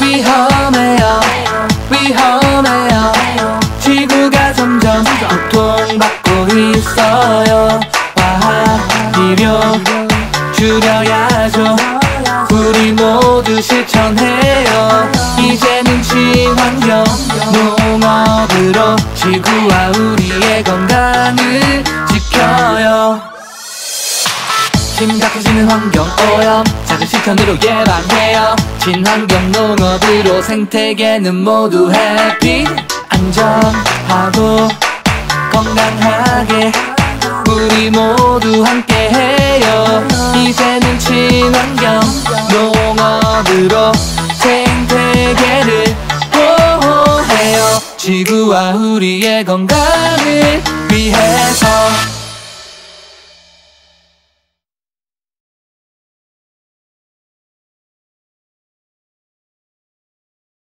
위험해요. 위험해요. 지구가 점점 고통받고 있어요. 화학 비료 줄여야죠. 우리 모두 실천해요. 이제는 친환경 농업으로 지구와 우리의 건강을 지켜요. 심각해지는 환경 오염 실천으로 예방해요. 친환경 농업으로 생태계는 모두 해피 안전하고 건강하게 우리 모두 함께해요. 이제는 친환경 농업으로 생태계를 보호해요. 지구와 우리의 건강을 위해